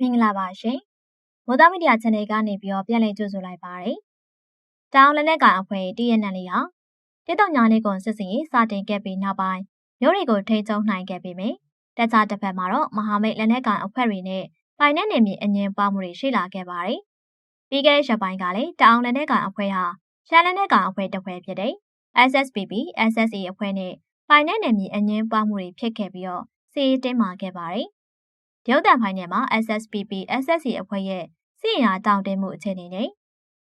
မင်္ဂလာပါရှင်။မိုးသားမီဒီယာ channel ကနေပြီးတော့ပြန်လည်ကြိုဆိုလိုက်ပါရစေ။တောင်လက်နက်ကောင်အဖွဲ့တည့်ရနံလေးဟာတိတောင်ညာလေးကွန်စစ်စင်ရေးစတင်ခဲ့ပြီးနောက်ပိုင်းမျိုးတွေကိုထိန်းချုပ်နိုင်ခဲ့ပေမယ့်တခြားတစ်ဖက်မှာတော့မဟာမိတ်လက်နက်ကောင်အဖွဲ့တွေနဲ့ပိုင်တဲ့နေမြေအငင်းပွားမှုတွေရှိလာခဲ့ပါတယ်။ပြီးခဲ့တဲ့ရက်ပိုင်းကလည်းတောင်လက်နက်ကောင်အဖွဲ့ဟာရှမ်းလက်နက်ကောင်အဖွဲ့တစ်ဖွဲ့ဖြစ်တဲ့ SSPP SSA အဖွဲ့နဲ့ပိုင်တဲ့နေမြေအငင်းပွားမှုတွေဖြစ်ခဲ့ပြီးတော့စီးတင်းမာခဲ့ပါတယ်။ ရုပ်တံဖိုင်ထဲမှာ SSPP SSC အဖွဲ့ရဲ့စီရင်အားတောင်းတင်းမှုအခြေအနေနဲ့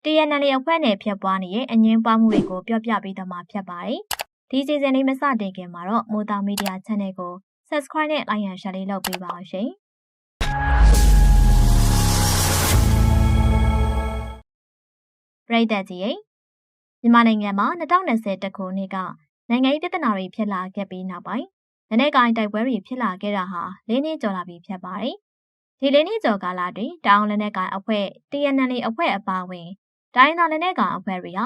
TNL အဖွဲ့နဲ့ဖြစ်ပွားနေတဲ့အငင်းပွားမှုတွေကိုပြောပြပေးသွားမှာဖြစ်ပါတယ်။ဒီစီဇန်လေးမစတင်ခင်မှာတော့မိုတာမီဒီယာ channel ကို subscribe နဲ့ like and share လေးလုပ်ပေးပါအောင်ရှင်။ပြည်သက်ကြီးရဲ့မြန်မာနိုင်ငံမှာ2020ခုနှစ်ကနိုင်ငံရေးပြဿနာတွေဖြစ်လာခဲ့ပြီးနောက်ပိုင်း လက်နက်ကိုင်တိုက်ပွဲတွေဖြစ်လာခဲ့တာဟာ၄နှစ်ကျော်လာပြီဖြစ်ပါတယ်။ဒီ၄နှစ်ကျော်ကာလတွင်တောင်လက်နက်ကိုင်အဖွဲ့ TNL အဖွဲ့အပါအဝင်တိုင်းသားလက်နက်ကိုင်အဖွဲ့တွေဟာ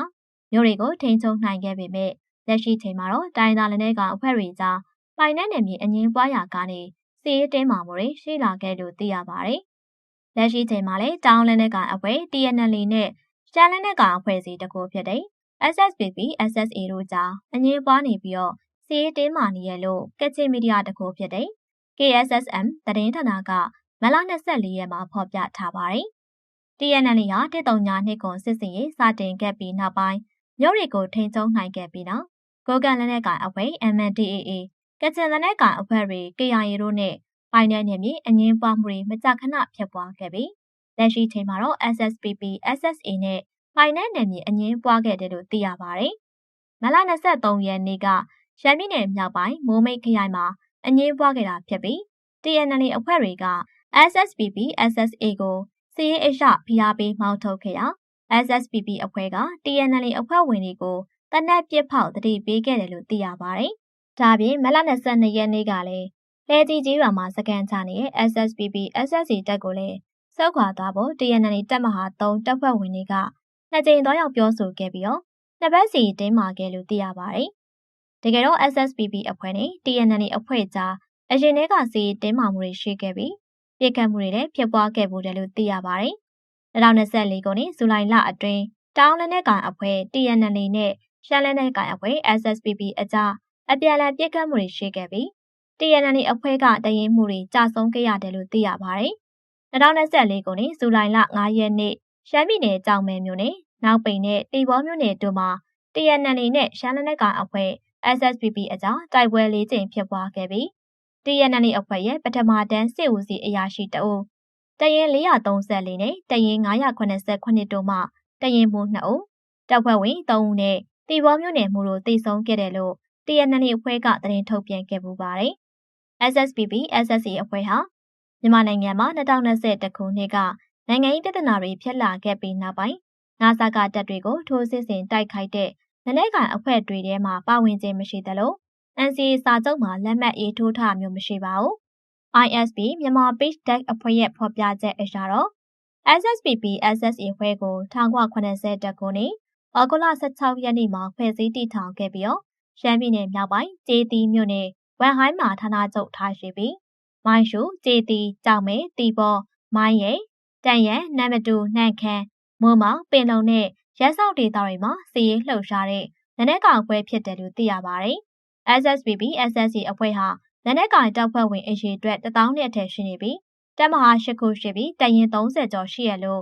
မြို့တွေကိုထိန်းချုပ်နိုင်ခဲ့ပေမဲ့လက်ရှိချိန်မှာတော့တိုင်းသားလက်နက်ကိုင်အဖွဲ့တွေကြားပိုင်တဲ့နယ်မြေအငင်းပွားရာကနေစီးရဲတင်းမာမှုတွေရှိလာခဲ့လို့သိရပါတယ်။လက်ရှိချိန်မှာလည်းတောင်လက်နက်ကိုင်အဖွဲ့ TNL နဲ့ရှမ်းလက်နက်ကိုင်အဖွဲ့စီတကူဖြစ်တဲ့ SSPP SSA တို့ကြားအငင်းပွားနေပြီးတော့ စီးတင်းမာနေရလို့ကချင်မီဒီယာတကူဖြစ်တဲ့ KSSM သတင်းဌာနကမလ24ရက်မှာဖော်ပြထားပါတယ်။ TNL ဟာတစ်တုံညာနှစ်ကွန်စစ်စင်ရေးစတင်ခဲ့ပြီးနောက်ပိုင်းမြို့တွေကိုထိန်းချုပ်နိုင်ခဲ့ပြီးနောက်ကိုကန်လက်နက်ကိုင်အဖွဲ့ MNDAA ကချင်လက်နက်ကိုင်အဖွဲ့တွေ KIA တို့နဲ့ပိုင်တဲ့နေမြေအငင်းပွားမှုတွေမကြာခဏဖြစ်ပွားခဲ့ပြီးလက်ရှိချိန်မှာတော့ SSPP SSA နဲ့ပိုင်တဲ့နေမြေအငင်းပွားခဲ့တယ်လို့သိရပါတယ်။မလ23ရက်နေ့က ရှမ်းပြည်နယ်မြောက်ပိုင်းမိုးမိတ်ခရိုင်မှာအငင်းပွားခဲ့တာဖြစ်ပြီး TNL အဖွဲ့တွေက SSPP SSA ကိုစီရေးအရှဖိအားပေးမှောက်ထုတ်ခဲ့ရာ SSPP အဖွဲ့က TNL အဖွဲ့ဝင်တွေကိုတနက်ပြစ်ဖောက်တတိပေးခဲ့တယ်လို့သိရပါတယ်။ဒါပြင်မလ22ရက်နေ့ကလည်းလဲကြီးကြီးရွာမှာစကန်ချနေတဲ့ SSPP SSC တက်ကိုလည်းစောက်ခွာသွားဖို့ TNL တပ်မဟာ3တပ်ဖွဲ့ဝင်တွေကနှစ်ကြိမ်တော့ရောက်ပြောဆိုခဲ့ပြီးတော့နှစ်ဘက်စီတင်းမာခဲ့လို့သိရပါတယ်။ တကယ်တော့ SSPP အဖွဲ့နဲ့ TNL အဖွဲ့ကြားအရင်တည်းကစီတင်းမာမှုတွေရှိခဲ့ပြီးပြစ်ခတ်မှုတွေလည်းဖြစ်ပွားခဲ့မှုတယ်လို့သိရပါတယ်။2024ခုနှစ်ဇူလိုင်လအတွင်းတောင်လက်နက်ကန်အဖွဲ့ TNL နဲ့ရှမ်းလက်နက်ကန်အဖွဲ့ SSPP အကြားအပြန်အလှန်ပြစ်ခတ်မှုတွေရှိခဲ့ပြီး TNL အဖွဲ့ကတရင်မှုတွေကြာဆုံးခဲ့ရတယ်လို့သိရပါတယ်။2024ခုနှစ်ဇူလိုင်လ9ရက်နေ့ရှမ်းပြည်နယ်ကြောင်မဲမြို့နယ်နောက်ပိန်နဲ့တီဘောမြို့နယ်တို့မှာ TNL နဲ့ရှမ်းလက်နက်ကန်အဖွဲ့ SSPP အကြားတိုက်ပွဲ၄ကြိမ်ဖြစ်ပွားခဲ့ပြီး TNL အဖွဲ့ရဲ့ပထမတန်းစစ်ဦးစီးအရာရှိတအုပ်တရင်434နဲ့တရင်989တို့မှတရင်မှု2ဦးတပ်ဖွဲ့ဝင်3ဦးနဲ့တီဘောမြို့နယ်မှုတို့တည်ဆုံးခဲ့တယ်လို့ TNL အဖွဲ့ကသတင်းထုတ်ပြန်ခဲ့ပူပါတယ်။ SSPP SSC အဖွဲ့ဟာမြန်မာနိုင်ငံမှာ2021ခုနှစ်ကနိုင်ငံရေးပြဿနာတွေဖြစ်လာခဲ့ပြီးနောက်ပိုင်းငါးစာကတပ်တွေကိုထိုးစစ်ဆင်တိုက်ခိုက်တဲ့ လက်နက်ကိုင်အဖွဲ့တွေထဲမှာပါဝင်ခြင်းမရှိသလို NCA စာချုပ်မှာလက်မှတ်ရေးထိုးထားမျိုးမရှိပါဘူး။ ISP မြန်မာ Page Deck အဖွဲ့ရဲ့ဖော်ပြချက်အရတော့ SSPP SSA ဖွဲ့ကို1980တက်ခုနှစ်ဩဂုတ်လ16ရက်နေ့မှာဖွဲ့စည်းတည်ထောင်ခဲ့ပြီးတော့ရှမ်းပြည်နယ်မြောက်ပိုင်းကျေးတီမြို့နယ်ဝမ်ဟိုင်းမှာဌာနချုပ်ထားရှိပြီးမိုင်းရှူကျေးတီကြောင်မဲတီဘောမိုင်းရဲတန်ရန်နမ်မတူနှန့်ခမ်းမိုးမောင်ပင်လုံနဲ့ ရက်စောက်ဒေသတွေမှာစီးရေးလှုပ်ရှားတဲ့နနက်ကောင်ပွဲဖြစ်တယ်လို့သိရပါတယ်။ SSPP SSC အဖွဲ့ဟာလက်နက်ကိုင်တပ်ဖွဲ့ဝင်အရေအတွက်1000နဲ့အထက်ရှိနေပြီးတပ်မဟာ၈ခုရှိပြီးတရင်30ကျော်ရှိရလို့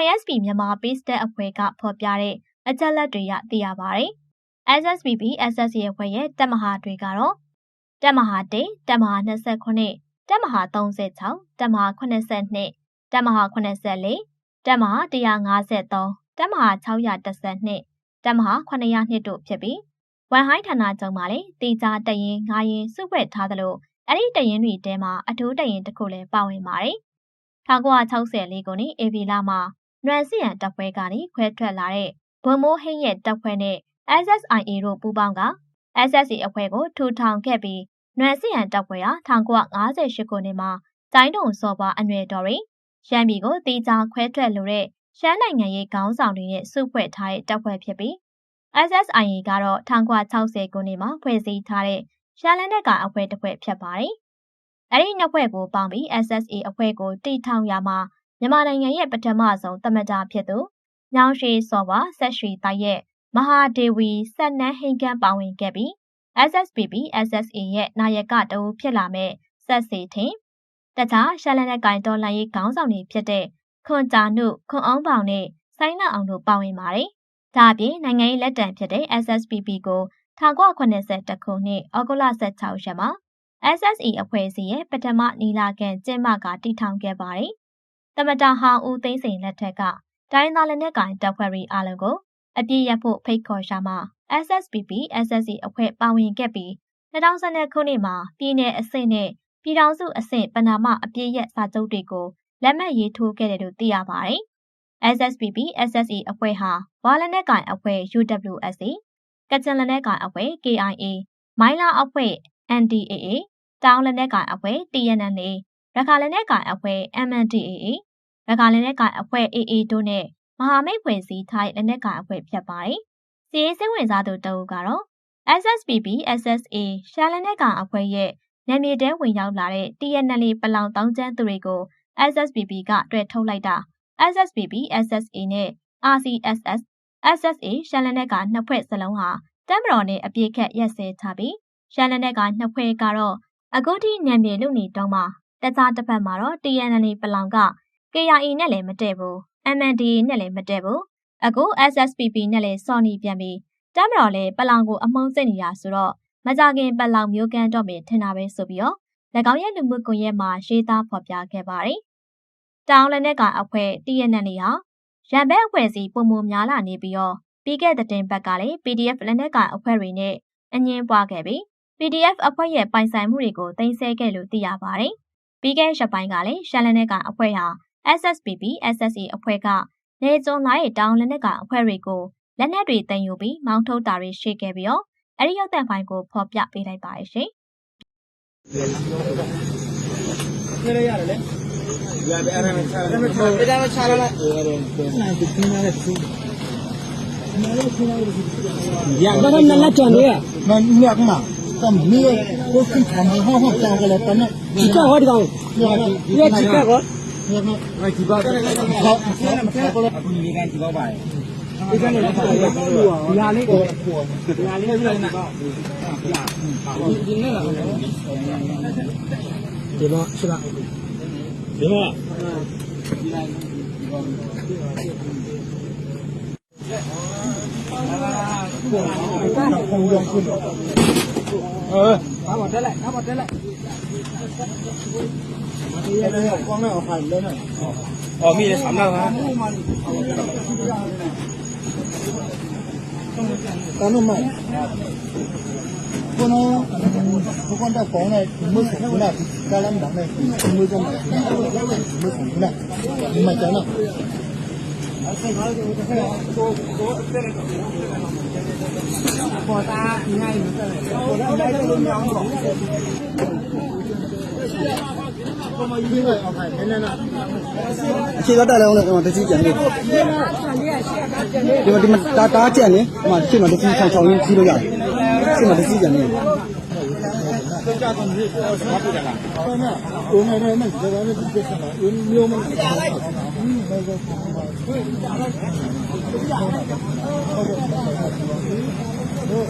ISP မြန်မာ Peace Deck အဖွဲ့ကဖော်ပြတဲ့အချက်လက်တွေရသိရပါတယ်။ SSPP SSC အဖွဲ့ရဲ့တပ်မဟာတွေကတော့တပ်မဟာ1တပ်မဟာ29တပ်မဟာ36တပ်မဟာ82တပ်မဟာ84တပ်မဟာ153 တပ်မဟာ612တပ်မဟာ902တို့ဖြစ်ပြီးဝမ်ဟိုင်းဌာနချုပ်မှာလည်းတေချာတရင်ငါရင်စုဖွဲ့ထားသလိုအဲ့ဒီတရင်တွေတဲမှာအထူးတရင်တစ်ခုလည်းပါဝင်ပါတယ်။1964ခုနှစ်အေဗီလာမှာနွန်စီယန်တပ်ဖွဲ့ကနေခွဲထွက်လာတဲ့ဘွန်မိုးဟင်းရဲ့တပ်ဖွဲ့နဲ့ SSIA တို့ပူးပေါင်းက SSC အဖွဲ့ကိုထူထောင်ခဲ့ပြီးနွန်စီယန်တပ်ဖွဲ့ဟာ1958ခုနှစ်မှာကျိုင်းတုံစော်ပွားအနွယ်တော်တွေရှမ်းပြည်ကိုတေချာခွဲထွက်လိုတဲ့ ရှမ်းနိုင်ငံရေးခေါင်းဆောင်တွေနဲ့စုဖွဲ့ထားတဲ့တပ်ဖွဲ့ဖြစ်ပြီး SSIA ကတော့1960ခုနှစ်မှာဖွဲ့စည်းထားတဲ့ရှားလက်နက်ကအဖွဲ့တစ်ဖွဲ့ဖြစ်ပါတယ်။အဲဒီနှစ်ဖွဲ့ကိုပေါင်းပြီး SSA အဖွဲ့ကိုတည်ထောင်ရာမှာမြန်မာနိုင်ငံရဲ့ပထမဆုံးသမ္မတဖြစ်သူညောင်ရွှေစော်ပါဆက်ရွှေတိုက်ရဲ့မဟာဒေဝီဆက်နန်းဟိန်ကန်းပါဝင်ခဲ့ပြီး SSPP SSA ရဲ့နာယကတအူဖြစ်လာမဲ့ဆက်စီထင်တခြားရှာလန်တဲ့ကင်တော်လှန်ရေးခေါင်းဆောင်တွေဖြစ်တဲ့ ခွန်တာနုခွန်အောင်ပေါင်နဲ့ဆိုင်းနာအောင်တို့ပါဝင်ပါတယ်။ဒါအပြင်နိုင်ငံရေးလက်တံဖြစ်တဲ့ SSPP ကို1982ခုနှစ်ဩဂုတ်လ16ရက်မှာ SSE အဖွဲ့အစည်းရဲ့ပထမနီလာခံကျင်းပကတည်ထောင်ခဲ့ပါတယ်။တမတာဟောင်းဦးသိန်းစိန်လက်ထက်ကတိုင်းသားလက်နက်ကိုင်တပ်ဖွဲ့တွေအားလုံးကိုအပြည့်ရဖို့ဖိတ်ခေါ်ရှာမှာ SSPP SSE အဖွဲ့ပါဝင်ခဲ့ပြီး2012ခုနှစ်မှာပြည်내အဆင့်နဲ့ပြည်ထောင်စုအဆင့်ပဏာမအပြည့်ရက်စာချုပ်တွေကို လက်မှတ်ရေးထိုးခဲ့တယ်လို့သိရပါတယ်။ SSPP SSE အဖွဲ့ဟာဝါလက်နက်ကိုင်အဖွဲ့ UWSA ကချင်လက်နက်ကိုင်အဖွဲ့ KIA မိုင်းလာအဖွဲ့ NDAA တောင်လက်နက်ကိုင်အဖွဲ့ TNLA ရခိုင်လက်နက်ကိုင်အဖွဲ့ MNDAA ရခိုင်လက်နက်ကိုင်အဖွဲ့ AA တို့နဲ့မဟာမိတ်ဖွဲ့စည်းထားတဲ့လက်နက်ကိုင်အဖွဲ့ဖြစ်ပါတယ်။စီရေးစိတ်ဝင်စားသူတအုပ်ကတော့ SSPP SSA ရှာလက်နက်ကောင်အဖွဲ့ရဲ့နာမည်တဲဝင်ရောက်လာတဲ့ TNLA ပလောင်တောင်းကျမ်းသူတွေကို SSPP ကတွေ့ထုတ်လိုက်တာ SSPP SSA နဲ့ RCSS SSA ရှာလက်နက်ကနှစ်ဖွဲ့စလုံးဟာတမ်မတော်နဲ့အပြည့်ခက်ရက်စဲထားပြီးရှာလက်နက်ကနှစ်ဖွဲ့ကတော့အခုထိနာမည်လူနေတော့မှတခြားတစ်ဖက်မှာတော့ TNLA ပလောင်က KIA နဲ့လည်းမတည့်ဘူး MNDA နဲ့လည်းမတည့်ဘူးအခု SSPP နဲ့လည်းစော်နီပြန်ပြီးတမ်မတော်လည်းပလောင်ကိုအမုန်းစိတ်နေတာဆိုတော့မကြခင်ပလောင်မျိုးကန်တော့မယ်ထင်တာပဲဆိုပြီးတော့၎ င်းရဲ့လူမှုကွန်ရက်မှာရေးသားဖော်ပြခဲ့ပါတယ်။တောင်လက်နက်ကအဖွဲ့ TNL ဟာရန်ဘဲအဖွဲ့စီပုံမှုများလာနေပြီးတော့ပြီးခဲ့တဲ့တင်ဘက်ကလည်း PDF လက်နက်ကအဖွဲ့တွေနဲ့အငင်းပွားခဲ့ပြီး PDF အဖွဲ့ရဲ့ပိုင်ဆိုင်မှုတွေကိုတင်ဆက်ခဲ့လို့သိရပါတယ်။ပြီးခဲ့ရက်ပိုင်းကလည်းရှမ်းလက်နက်ကအဖွဲ့ဟာ SSPP SSA အဖွဲ့ကနေကျုံလာရဲ့တောင်လက်နက်ကအဖွဲ့တွေကိုလက်နက်တွေတင်ယူပြီးမောင်းထုတ်တာတွေရှိခဲ့ပြီးတော့အဲ့ဒီရုပ်သံဖိုင်ကိုဖော်ပြပေးလိုက်ပါရရှင် ပြရရတယ်လေရတယ်အဲ့ဒါနဲ့ချာရတယ်အဲ့ဒါနဲ့ချာရလိုက်နိုင်ဒီကင်းရတဲ့သူရတော့နလက်ချန်ရမင်းမြတ်မှာတမ်မီကိုခင်ခံမဟောဟောကြောင်ကလေးတနဲ့ဒီကဟောဒီကောင်ရချစ်ကကောရမဒီပါဟောကိုလည်းအခုဒီကဒီပါပါတယ်ဒီကနေလည်းဒီ nhà lấy của cái lấy cái này thế đó thế đó thế đó ờ. Cá bọt đấy lại cá bọt đấy lại con này ở phần lên này ờ mi là sắm đâu hả? cảm ơn mày cô nó, cô con đã có này mưa sủng thế nào ca lăng đắng này mưa cho mày mưa sủng thế nào mày cháu nào. của ta ngay nữa rồi ကျွန်တော်ရေးလိုက်အောင်ခိုင်းနည်းနည်းလားအခြေကတက်လဲအောင်လဲကျွန်တော်တစီကြံနေဒီမှာဒီမှာတာတာကြံနေဒီမှာရှင်းမှာတစီချောင်းချောင်းရင်းကြီးလို့ရတယ်ရှင်းမှာတစီကြံနေတော့ကြာတော့ဒီဘာပြောကြတာဟုတ်နော်။ဦးမယ်နဲ့ဇာတ်ရည်ပြစ်ဆက်တာ။ဦးမျိုးမင်းကဘာလုပ်တာ။ဦးမယ်ကဘာလုပ်တာ။ဟုတ်ကဲ့။ဟို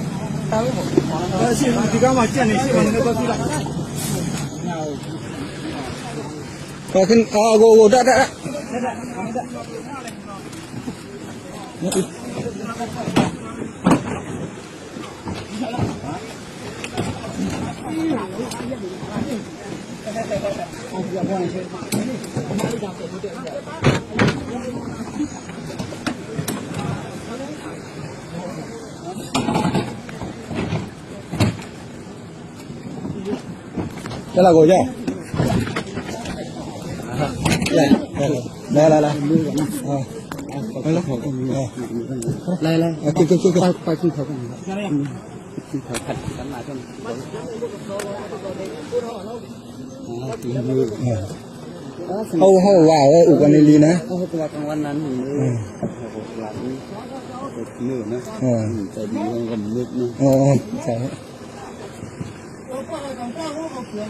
တာလို့ပေါ့။ဒါရှိဒီကမှာကြက်နေရှိမှလည်းတော့ပြလိုက်။ ခေါ်ခင်အော်ကိုကိုတက်တက်တက်လာကို ได้แล้วแล้วอ่าไปแล้วของมีอะไรแล้วกินกินกินไปไปกินเขากันกินเขาผัดกันมาจนเขาเขาว่าว่าอุกันในลีนะเขาเขาว่ากลงวันนั้นหนึ่งหลยหลังเหนื่อยนะใจดีกันมืดนะอ๋อใช่ ကရ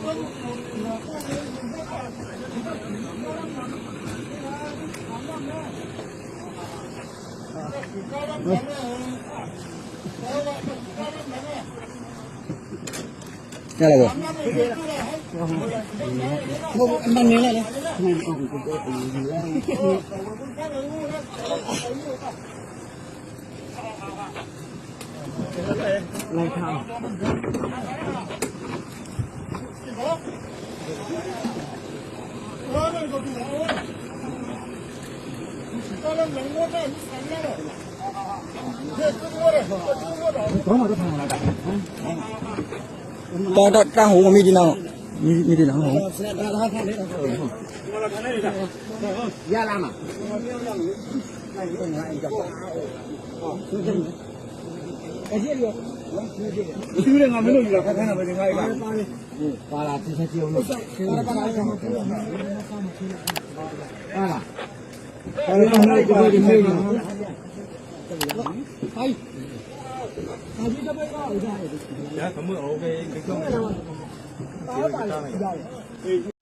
လာကောဟုတ်အမှန်နေလား မှန်အောင်ကိုလိုက်ထားတော့တော့တန်းဟိုမမီဒီနောမီမီ ဒီနောဟိုရလာမှာသူလည်းငါမလို့ယူတာခက်ခဲတာပဲငါ့အိမ်ကပါလာတစ်ချက်ကြည့်အောင်လို့ပါလာပါလာဟာလားအဲ့ဒါကတော့ဒီမေးနေဟိုင်ဟာဒီတော့ပဲကောက်ရအောင် Ja, dan moet ook even. Ik kan